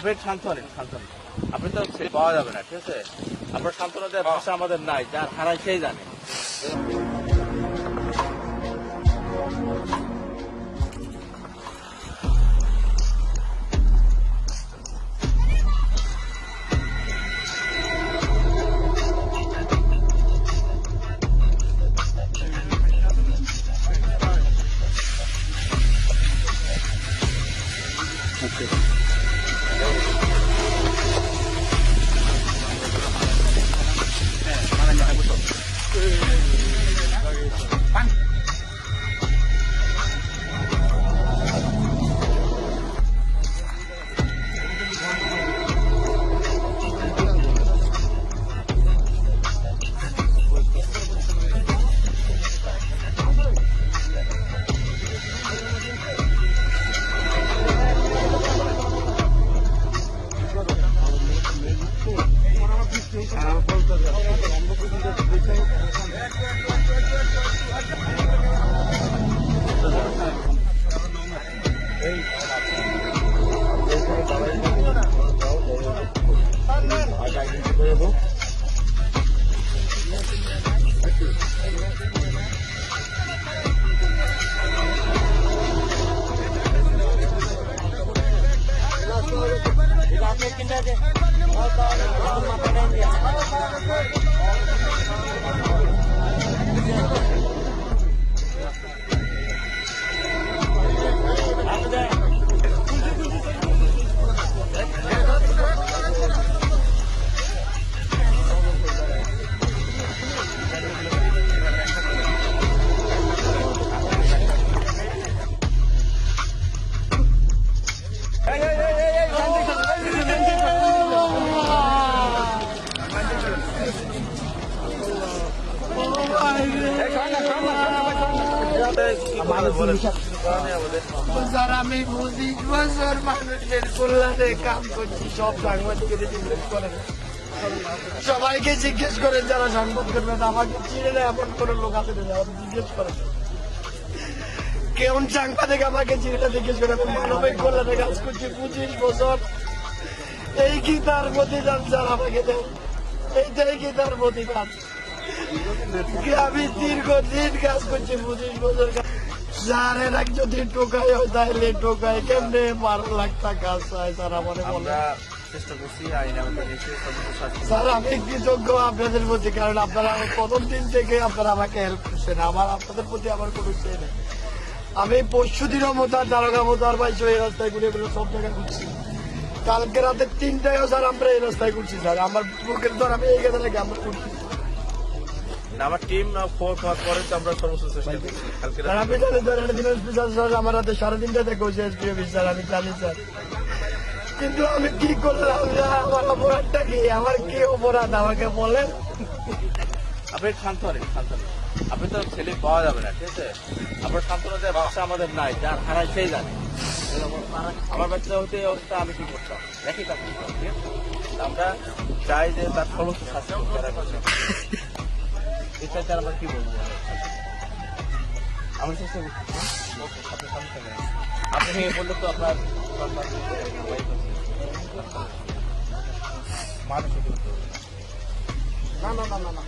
আপনি শান্ত হন শান্ত আপনি তো পাওয়া যাবে না, ঠিক আছে? আপনার সান্ত্বনা ভাষা আমাদের নাই, যা হারাই সেই জানে। Спасибо. Thank you. স্যার আমি পঁচিশ বছর মানুষের কল্যাণে কাম করছি সব সাংবাদিকের করেন সবাইকে জিজ্ঞেস করেন যারা সাংবাদ করবেন আমাকে চিনে না এমন কোন লোক আছে জিজ্ঞেস করেন কেমন সাংবাদিক আমাকে চিনেটা জিজ্ঞেস করে মানবিক কল্যাণে কাজ করছি পঁচিশ বছর। এই কি তার প্রতিদান যারা আমাকে দেন এইটাই কি তার প্রতিদান? আমি দীর্ঘদিন কাজ করছি পঁচিশ বছর যদি টোকাই হয় তাহলে টোকাই। কেমনে বারো লাখ টাকা চাই স্যার আমার বলে স্যার আমি কৃতজ্ঞ আপনাদের প্রতি? কারণ আপনারা প্রথম দিন থেকে আপনারা আমাকে হেল্প করছেন। আমার আপনাদের প্রতি আমার কোনো চেয়ে নেই। আমি পরশু দিনও মোতার দারোগা মোতার পাইছি এই রাস্তায় ঘুরে ঘুরে সব জায়গায় ঘুরছি। কালকে রাতে তিনটায়ও স্যার আমরা এই রাস্তায় ঘুরছি স্যার। আমার বুকের ধর আমি এই গেছে নাকি আমরা ঘুরছি। আমার টিম ফোর পাওয়ার পরে তো আমরা সর্বোচ্চ চেষ্টা করছি। কালকে স্যার আমার রাতে সাড়ে তিনটা থেকে হয়েছে এসপি স্যার আমি জানি স্যার। কিন্তু আমি কি করলাম আমার অপরাধটা কি? আমার কি অপরাধ? আমাকে বলেন। আপনি শান্ত হন শান্ত হন। আপনি তো ছেলে পাওয়া যাবে না ঠিক আছে? আপনার সান্ত্বনা দেওয়ার ভাষা আমাদের নাই যার হারায় সেই জানে। আমার বাচ্চা হতে অবস্থা আমি কি করতাম? দেখি তার? আমরা চাই যে তার সমস্ত শাস্তি হোক, যারা করছে। এটা ছাড়া আমরা কি বলব আমি চেষ্টা করছি আপনার থেকে। আপনি বললে তো আপনার মানুষ না না না না